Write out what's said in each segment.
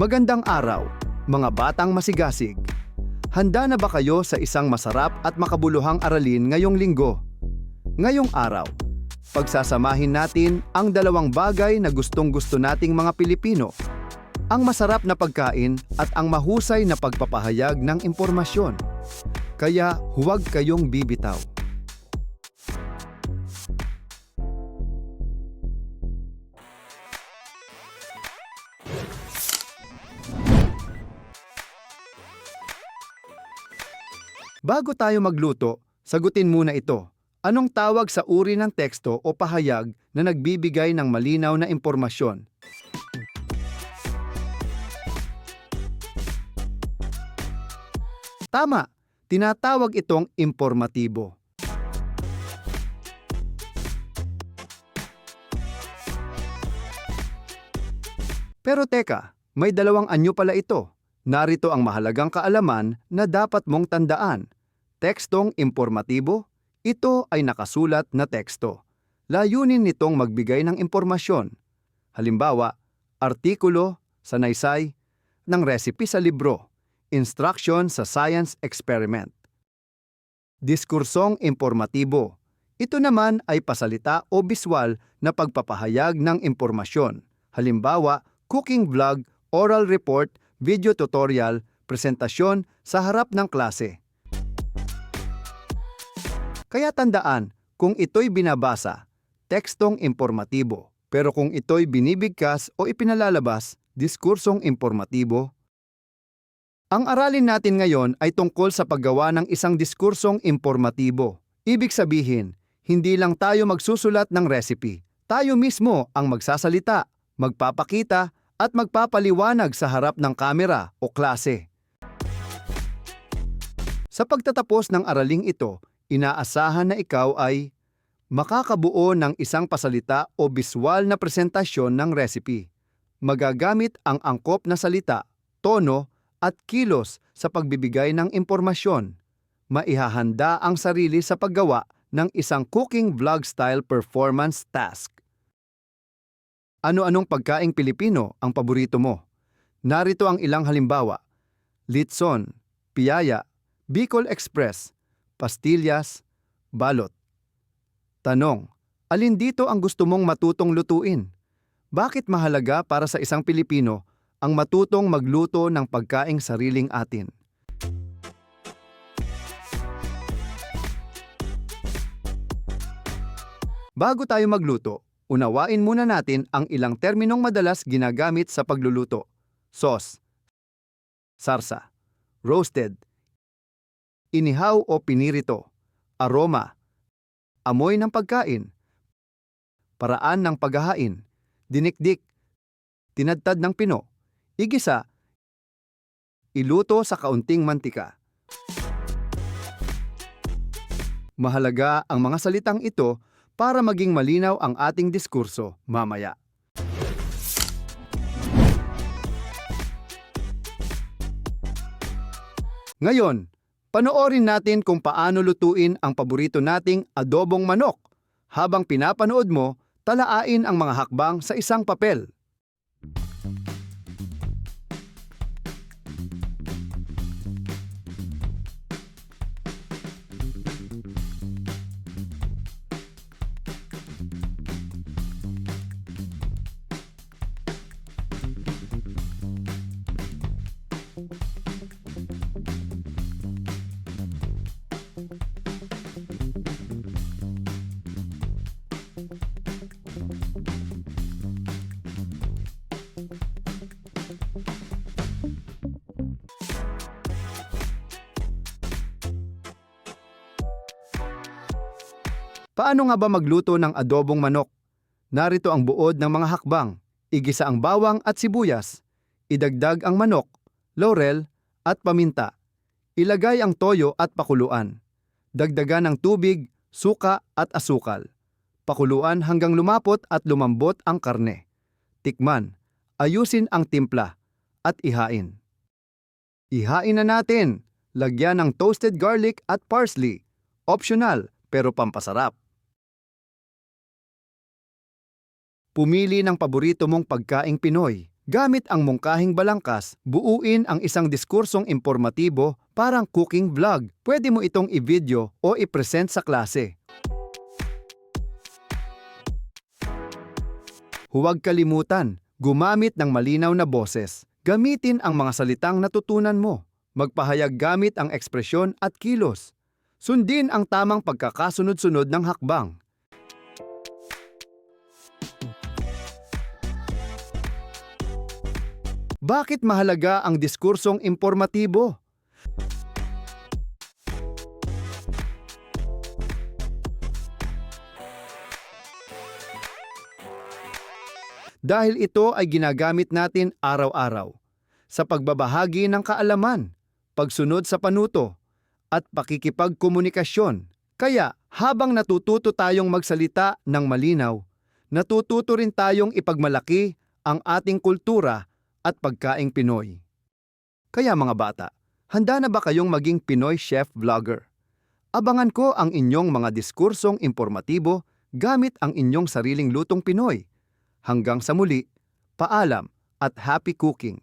Magandang araw, mga batang masigasig. Handa na ba kayo sa isang masarap at makabuluhang aralin ngayong linggo? Ngayong araw, pagsasamahin natin ang dalawang bagay na gustong-gusto nating mga Pilipino. Ang masarap na pagkain at ang mahusay na pagpapahayag ng impormasyon. Kaya huwag kayong bibitaw. Bago tayo magluto, sagutin muna ito. Anong tawag sa uri ng teksto o pahayag na nagbibigay ng malinaw na impormasyon? Tama, tinatawag itong informatibo. Pero teka, may dalawang anyo pala ito. Narito ang mahalagang kaalaman na dapat mong tandaan. Tekstong informatibo, ito ay nakasulat na teksto. Layunin nitong magbigay ng impormasyon. Halimbawa, artikulo, sanaysay, ng recipe sa libro, instruction sa science experiment. Diskursong informatibo. Ito naman ay pasalita o biswal na pagpapahayag ng impormasyon. Halimbawa, cooking vlog, oral report, video tutorial, presentasyon sa harap ng klase. Kaya tandaan, kung ito'y binabasa, tekstong informatibo. Pero kung ito'y binibigkas o ipinalalabas, diskursong informatibo. Ang aralin natin ngayon ay tungkol sa paggawa ng isang diskursong informatibo. Ibig sabihin, hindi lang tayo magsusulat ng recipe. Tayo mismo ang magsasalita, magpapakita, at magpapaliwanag sa harap ng kamera o klase. Sa pagtatapos ng araling ito, inaasahan na ikaw ay makakabuo ng isang pasalita o biswal na presentasyon ng recipe. Magagamit ang angkop na salita, tono, at kilos sa pagbibigay ng impormasyon. Maihahanda ang sarili sa paggawa ng isang cooking vlog style performance task. Ano-anong pagkaing Pilipino ang paborito mo? Narito ang ilang halimbawa. Litson, piyaya, Bicol Express, pastillas, balot. Tanong, alin dito ang gusto mong matutong lutuin? Bakit mahalaga para sa isang Pilipino ang matutong magluto ng pagkaing sariling atin? Bago tayo magluto, unawain muna natin ang ilang terminong madalas ginagamit sa pagluluto. Sauce, sarsa, roasted, inihaw o pinirito, aroma, amoy ng pagkain, paraan ng paghahain, dinikdik, tinadtad ng pino, igisa, iluto sa kaunting mantika. Mahalaga ang mga salitang ito para maging malinaw ang ating diskurso mamaya. Ngayon, panoorin natin kung paano lutuin ang paborito nating adobong manok. Habang pinapanood mo, talaain ang mga hakbang sa isang papel. Paano nga ba magluto ng adobong manok? Narito ang buod ng mga hakbang. Igisa ang bawang at sibuyas. Idagdag ang manok, laurel, at paminta. Ilagay ang toyo at pakuluan. Dagdagan ng tubig, suka at asukal. Pakuluan hanggang lumapot at lumambot ang karne. Tikman, ayusin ang timpla, at ihain. Ihain na natin. Lagyan ng toasted garlic at parsley. Optional, pero pampasarap. Pumili ng paborito mong pagkaing Pinoy. Gamit ang mungkahing balangkas, buuin ang isang diskursong impormatibo parang cooking vlog. Pwede mo itong i-video o i-present sa klase. Huwag kalimutan, gumamit ng malinaw na boses. Gamitin ang mga salitang natutunan mo. Magpahayag gamit ang ekspresyon at kilos. Sundin ang tamang pagkakasunod-sunod ng hakbang. Bakit mahalaga ang diskursong impormatibo? Dahil ito ay ginagamit natin araw-araw sa pagbabahagi ng kaalaman, pagsunod sa panuto, at pakikipagkomunikasyon. Kaya habang natututo tayong magsalita ng malinaw, natututo rin tayong ipagmalaki ang ating kultura at pagkaing Pinoy. Kaya mga bata, handa na ba kayong maging Pinoy chef vlogger? Abangan ko ang inyong mga diskursong impormatibo gamit ang inyong sariling lutong Pinoy. Hanggang sa muli, paalam at happy cooking.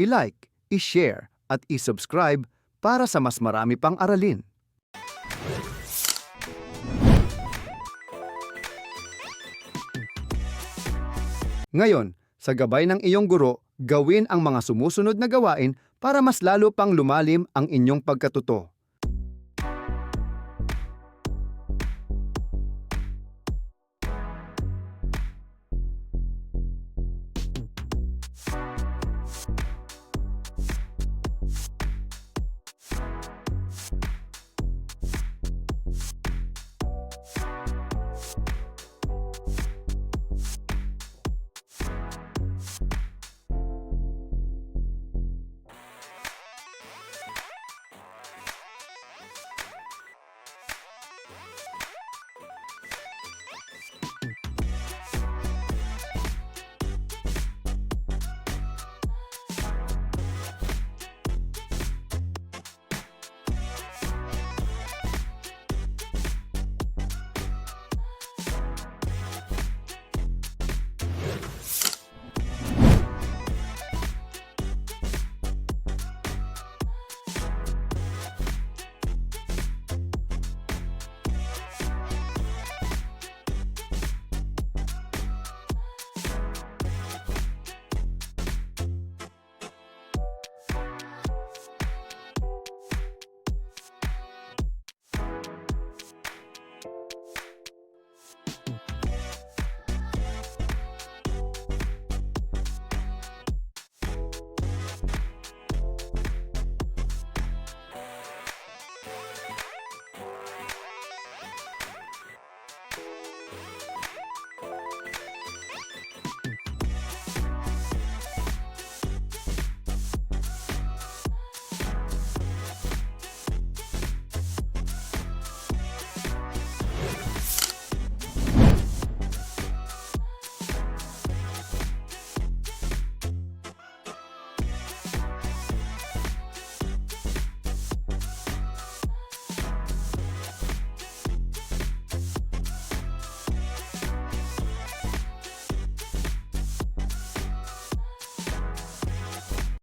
I-like, i-share at i-subscribe para sa mas marami pang aralin. Ngayon, sa gabay ng iyong guro, gawin ang mga sumusunod na gawain para mas lalo pang lumalim ang inyong pagkatuto.